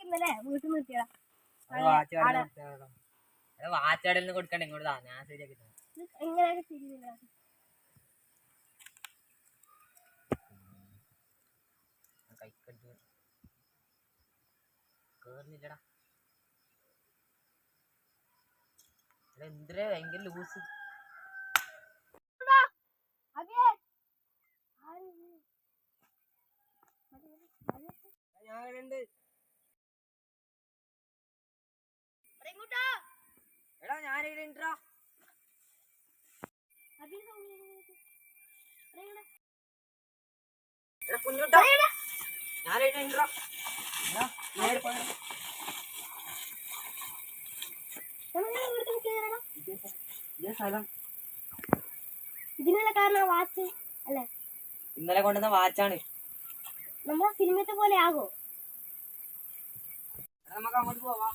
ഇന്നലെ വീട്ടിൽ കൊടുക്കണ്ട ഇങ്ങോട്ട് ഞാൻ ശരിയാക്കി. എങ്ങനെയൊക്കെ കേറുന്നില്ലടാ. ഭയങ്കര ലൂസ് ഉണ്ട് ഇങ്ങോട്ടാ എടാ എടാ കുഞ്ഞുട്ടോ. ഇതിനുള്ള കാരണം വാച്ച് അല്ലേ? ഇന്നലെ കൊണ്ടുവന്ന വാച്ചാണ്. നമ്മളെ സിനിമത്തെ പോലെ ആകോ? നമുക്ക് അങ്ങോട്ട് പോവാം.